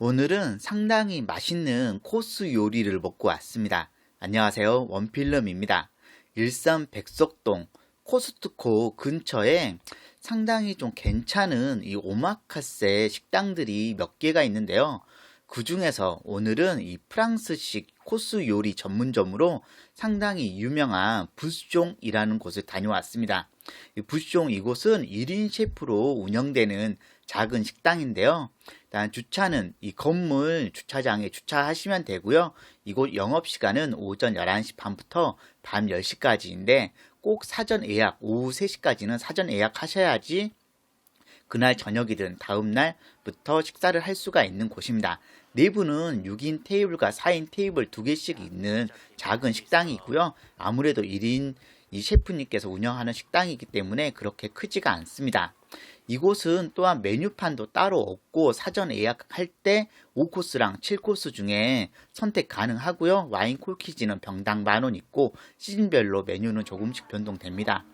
오늘은 상당히 맛있는 코스 요리를 먹고 왔습니다. 안녕하세요. 원필름입니다. 일산 백석동 코스트코 근처에 상당히 좀 괜찮은 이 오마카세 식당들이 몇 개가 있는데요. 그 중에서 오늘은 이 프랑스식 코스 요리 전문점으로 상당히 유명한 부스종이라는 곳을 다녀왔습니다. 이 부스종 이곳은 1인 셰프로 운영되는 작은 식당인데요. 일단 주차는 이 건물 주차장에 주차하시면 되고요. 이곳 영업시간은 오전 11시 반부터 밤 10시까지인데 꼭 사전 예약, 오후 3시까지는 사전 예약하셔야지 그날 저녁이든 다음 날부터 식사를 할 수가 있는 곳입니다. 내부는 6인 테이블과 4인 테이블 두 개씩 있는 작은 식당이 있고요. 아무래도 1인 이 셰프님께서 운영하는 식당이기 때문에 그렇게 크지가 않습니다. 이곳은 또한 메뉴판도 따로 없고 사전 예약할 때 5코스랑 7코스 중에 선택 가능하고요. 와인 콜키지는 병당 만원 있고 시즌별로 메뉴는 조금씩 변동됩니다.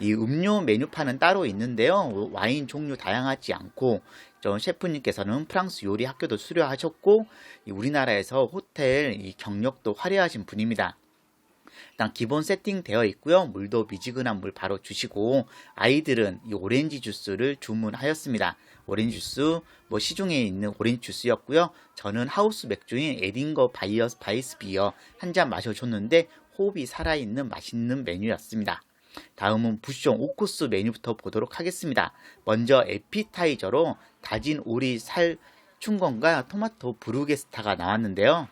이 음료 메뉴판은 따로 있는데요. 와인 종류 다양하지 않고 저 셰프님께서는 프랑스 요리 학교도 수료하셨고 우리나라에서 호텔 경력도 화려하신 분입니다. 일단 기본 세팅 되어 있고요. 물도 미지근한 물 바로 주시고 아이들은 이 오렌지 주스를 주문하였습니다. 오렌지 주스 뭐 시중에 있는 오렌지 주스였고요. 저는 하우스 맥주인 에딩거 바이어스 바이스 비어 한 잔 마셔줬는데 호흡이 살아있는 맛있는 메뉴였습니다. 다음은 부숑 5코스 메뉴부터 보도록 하겠습니다. 먼저 에피타이저로 다진 오리 살 충건과 토마토 브루게스타가 나왔는데요.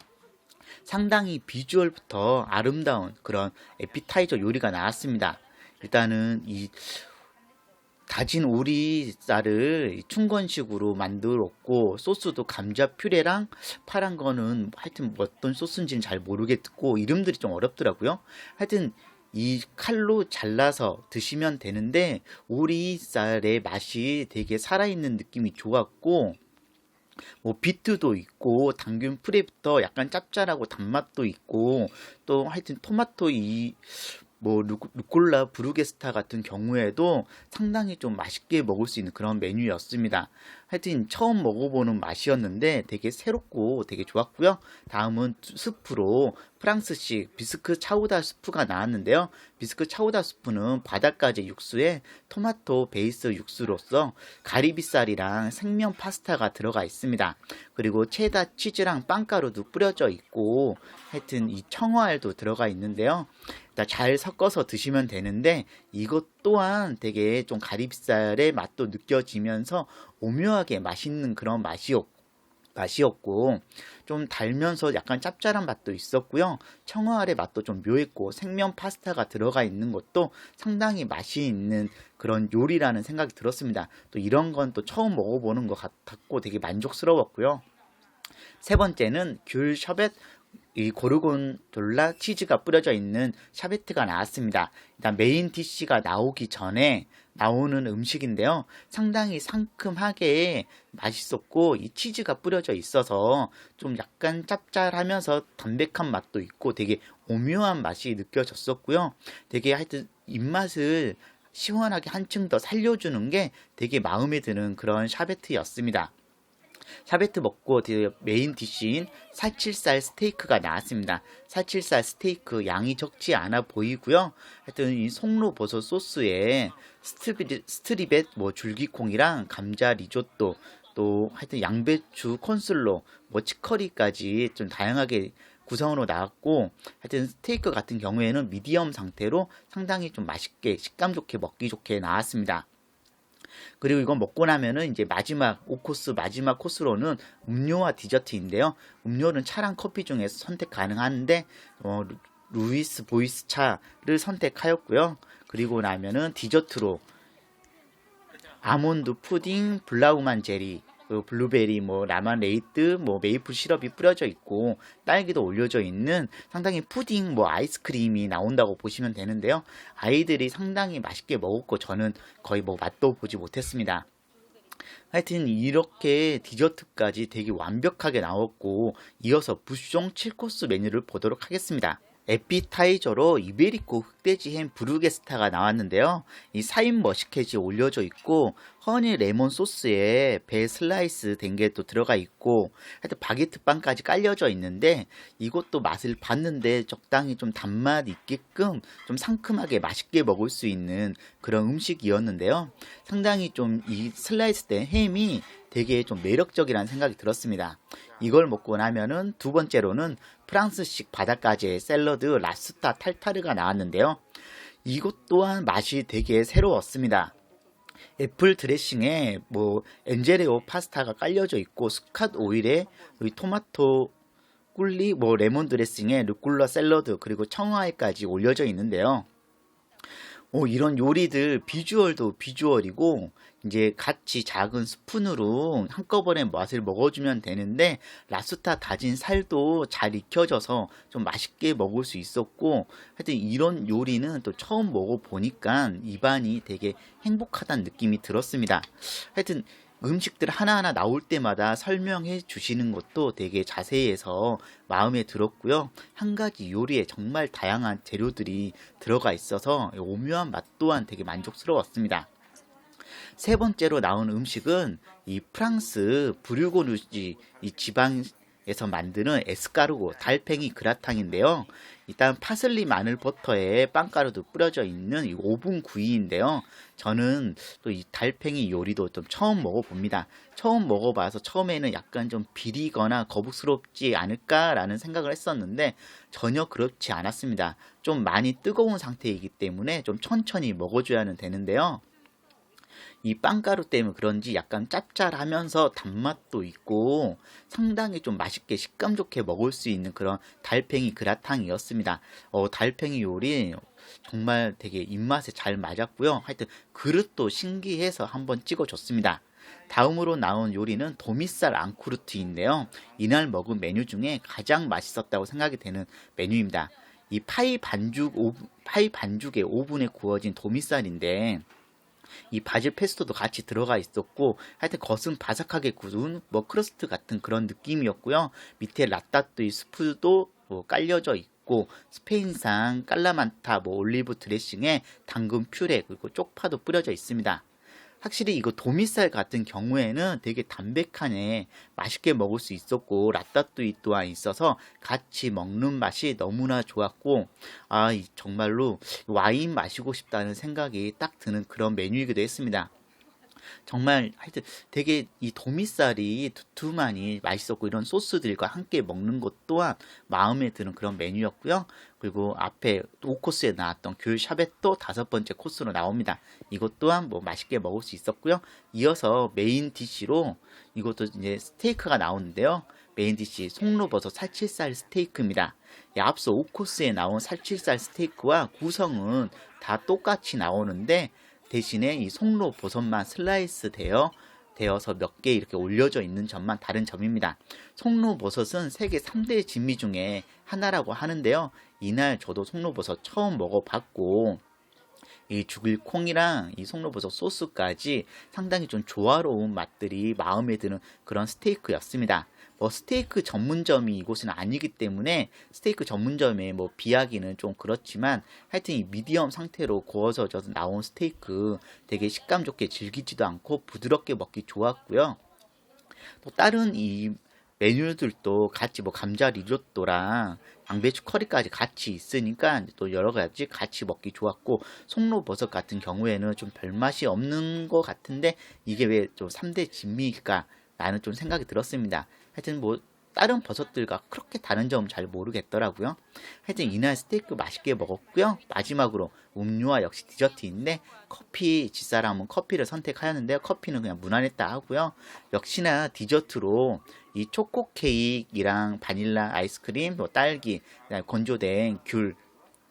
상당히 비주얼부터 아름다운 그런 에피타이저 요리가 나왔습니다. 일단은 이 다진 오리쌀을 충건식으로 만들었고 소스도 감자 퓨레랑 파란 거는 하여튼 어떤 소스인지는 잘 모르겠고 이름들이 좀 어렵더라고요. 하여튼 이 칼로 잘라서 드시면 되는데 오리쌀의 맛이 되게 살아있는 느낌이 좋았고 뭐 비트도 있고 당근 프레부터 약간 짭짤하고 단맛도 있고 또 하여튼 토마토 이 뭐 루꼴라 브루게스타 같은 경우에도 상당히 좀 맛있게 먹을 수 있는 그런 메뉴였습니다. 하여튼 처음 먹어보는 맛이었는데 되게 새롭고 되게 좋았고요. 다음은 스프로 프랑스식 비스크 차우다 스프가 나왔는데요. 비스크 차우다 스프는 바닷가재 육수에 토마토 베이스 육수로서 가리비살이랑 생면 파스타가 들어가 있습니다. 그리고 체다 치즈랑 빵가루도 뿌려져 있고 하여튼 이 청어알도 들어가 있는데요. 잘 섞어서 드시면 되는데 이것 또한 되게 좀 가리비살의 맛도 느껴지면서 오묘하게 맛있는 그런 맛이었고 맛이었고 좀 달면서 약간 짭짤한 맛도 있었고요. 청어알의 맛도 좀 묘했고 생면 파스타가 들어가 있는 것도 상당히 맛이 있는 그런 요리라는 생각이 들었습니다. 또 이런 건 또 처음 먹어보는 것 같았고 되게 만족스러웠고요. 세 번째는 귤 셔벳 이 고르곤졸라 치즈가 뿌려져 있는 샤베트가 나왔습니다. 일단 메인 디시가 나오기 전에 나오는 음식인데요. 상당히 상큼하게 맛있었고 이 치즈가 뿌려져 있어서 좀 약간 짭짤하면서 담백한 맛도 있고 되게 오묘한 맛이 느껴졌었고요. 되게 하여튼 입맛을 시원하게 한층 더 살려주는 게 되게 마음에 드는 그런 샤베트였습니다. 샤베트 먹고 메인 디쉬인 사칠살 스테이크가 나왔습니다. 사칠살 스테이크 양이 적지 않아 보이고요. 하여튼 이 송로 버섯 소스에 스트립, 스트립의 뭐 줄기콩이랑 감자 리조또 또 하여튼 양배추 콘슬로 뭐 치커리까지 좀 다양하게 구성으로 나왔고 하여튼 스테이크 같은 경우에는 미디엄 상태로 상당히 좀 맛있게 식감 좋게 먹기 좋게 나왔습니다. 그리고 이건 먹고 나면은 이제 마지막 5코스 마지막 코스로는 음료와 디저트인데요. 음료는 차랑 커피 중에서 선택 가능한데 어, 루이스 보이스 차를 선택하였고요. 그리고 나면은 디저트로 아몬드 푸딩, 블라우만 제리, 그 블루베리, 뭐 라만 레이드, 뭐 메이플 시럽이 뿌려져 있고 딸기도 올려져 있는 상당히 푸딩, 뭐 아이스크림이 나온다고 보시면 되는데요. 아이들이 상당히 맛있게 먹었고 저는 거의 뭐 맛도 보지 못했습니다. 하여튼 이렇게 디저트까지 되게 완벽하게 나왔고 이어서 부숑 7코스 메뉴를 보도록 하겠습니다. 에피타이저로 이베리코 흑돼지 햄 브루게스타가 나왔는데요. 이 사인 머시켓이 올려져 있고 허니 레몬 소스에 배 슬라이스 된 게 또 들어가 있고 하여튼 바게트 빵까지 깔려져 있는데 이것도 맛을 봤는데 적당히 좀 단맛 있게끔 좀 상큼하게 맛있게 먹을 수 있는 그런 음식이었는데요. 상당히 좀 이 슬라이스 된 햄이 되게 좀 매력적이라는 생각이 들었습니다. 이걸 먹고 나면은 두 번째로는 프랑스식 바닷가재 샐러드 라스타 탈타르가 나왔는데요. 이것 또한 맛이 되게 새로웠습니다. 애플 드레싱에 뭐 엔제레오 파스타가 깔려져 있고 스캇 오일에 토마토 꿀리 뭐 레몬 드레싱에 루꼴라 샐러드 그리고 청와에까지 올려져 있는데요. 오, 이런 요리들 비주얼도 비주얼이고 이제 같이 작은 스푼으로 한꺼번에 맛을 먹어주면 되는데 라스타 다진 살도 잘 익혀져서 좀 맛있게 먹을 수 있었고 하여튼 이런 요리는 또 처음 먹어보니까 입안이 되게 행복하다는 느낌이 들었습니다. 하여튼 음식들 하나하나 나올 때마다 설명해 주시는 것도 되게 자세히 해서 마음에 들었고요. 한 가지 요리에 정말 다양한 재료들이 들어가 있어서 오묘한 맛 또한 되게 만족스러웠습니다. 세 번째로 나온 음식은 이 프랑스 브류고누지 이 지방 에서 만드는 에스카르고 달팽이 그라탕인데요. 일단 파슬리 마늘 버터에 빵가루도 뿌려져 있는 이 오븐 구이인데요. 저는 또 이 달팽이 요리도 좀 처음 먹어봅니다. 처음 먹어봐서 처음에는 약간 좀 비리거나 거북스럽지 않을까라는 생각을 했었는데 전혀 그렇지 않았습니다. 좀 많이 뜨거운 상태이기 때문에 좀 천천히 먹어줘야 되는데요. 이 빵가루 때문에 그런지 약간 짭짤하면서 단맛도 있고 상당히 좀 맛있게 식감 좋게 먹을 수 있는 그런 달팽이 그라탕이었습니다. 어, 달팽이 요리 정말 되게 입맛에 잘 맞았고요. 하여튼 그릇도 신기해서 한번 찍어줬습니다. 다음으로 나온 요리는 도미살 앙쿠르트인데요. 이날 먹은 메뉴 중에 가장 맛있었다고 생각이 되는 메뉴입니다. 이 파이 반죽, 파이 반죽에 오븐에 구워진 도미살인데 이 바질 페스토도 같이 들어가 있었고 하여튼 겉은 바삭하게 구운 뭐 크러스트 같은 그런 느낌이었고요. 밑에 라따뚜이 스프도 뭐 깔려져 있고 스페인산 깔라만타 뭐 올리브 드레싱에 당근 퓨레 그리고 쪽파도 뿌려져 있습니다. 확실히 이거 도미살 같은 경우에는 되게 담백하네 맛있게 먹을 수 있었고 라따뚜이 또한 있어서 같이 먹는 맛이 너무나 좋았고 아 정말로 와인 마시고 싶다는 생각이 딱 드는 그런 메뉴이기도 했습니다. 정말 하여튼 되게 이 도미살이 두툼하니 맛있었고 이런 소스들과 함께 먹는 것 또한 마음에 드는 그런 메뉴였고요. 그리고 앞에 5코스에 나왔던 귤 샤벳도 다섯 번째 코스로 나옵니다. 이것 또한 뭐 맛있게 먹을 수 있었고요. 이어서 메인 디시로 이것도 이제 스테이크가 나오는데요. 메인 디시 송로버섯 살치살 스테이크입니다. 앞서 5코스에 나온 살치살 스테이크와 구성은 다 똑같이 나오는데 대신에 이 송로 버섯만 슬라이스 되어 되어서 몇 개 이렇게 올려져 있는 점만 다른 점입니다. 송로버섯은 세계 3대 진미 중에 하나라고 하는데요. 이날 저도 송로버섯 처음 먹어봤고 이 죽일 콩이랑 이 송로버섯 소스까지 상당히 좀 조화로운 맛들이 마음에 드는 그런 스테이크였습니다. 뭐 스테이크 전문점이 이곳은 아니기 때문에 스테이크 전문점에 뭐 비하기는 좀 그렇지만 하여튼 이 미디엄 상태로 구워서 나온 스테이크 되게 식감 좋게 질기지도 않고 부드럽게 먹기 좋았고요. 또 다른 이 메뉴들도 같이 뭐 감자 리조또랑 양배추 커리까지 같이 있으니까 또 여러 가지 같이 먹기 좋았고 송로버섯 같은 경우에는 좀 별맛이 없는 것 같은데 이게 왜 좀 3대 진미일까 라는 좀 생각이 들었습니다. 하여튼 뭐 다른 버섯들과 그렇게 다른 점은 잘 모르겠더라고요. 하여튼 이날 스테이크 맛있게 먹었고요. 마지막으로 음료와 역시 디저트인데 커피 집사람은 커피를 선택하였는데요. 커피는 그냥 무난했다 하고요. 역시나 디저트로 이 초코 케이크랑 바닐라 아이스크림, 뭐 딸기, 건조된 귤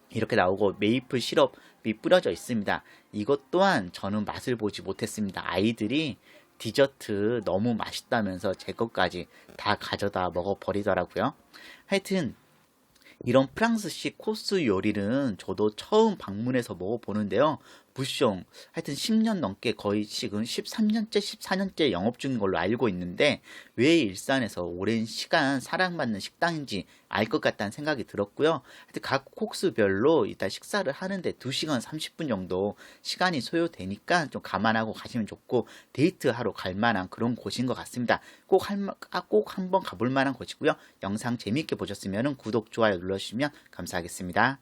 이렇게 나오고 메이플 시럽이 뿌려져 있습니다. 이것 또한 저는 맛을 보지 못했습니다. 아이들이 디저트 너무 맛있다면서 제 것까지 다 가져다 먹어버리더라고요. 하여튼 이런 프랑스식 코스 요리는 저도 처음 방문해서 먹어보는데요. 부숑 하여튼 10년 넘게 거의 지금 13년째 14년째 영업 중인 걸로 알고 있는데 왜 일산에서 오랜 시간 사랑받는 식당인지 알 것 같다는 생각이 들었고요. 하여튼 각 코스별로 이따 식사를 하는데 2시간 30분 정도 시간이 소요되니까 좀 감안하고 가시면 좋고 데이트하러 갈 만한 그런 곳인 것 같습니다. 꼭, 할, 마- 아, 꼭 한번 가볼 만한 곳이고요. 영상 재미있게 보셨으면 구독, 좋아요 눌러주시면 감사하겠습니다.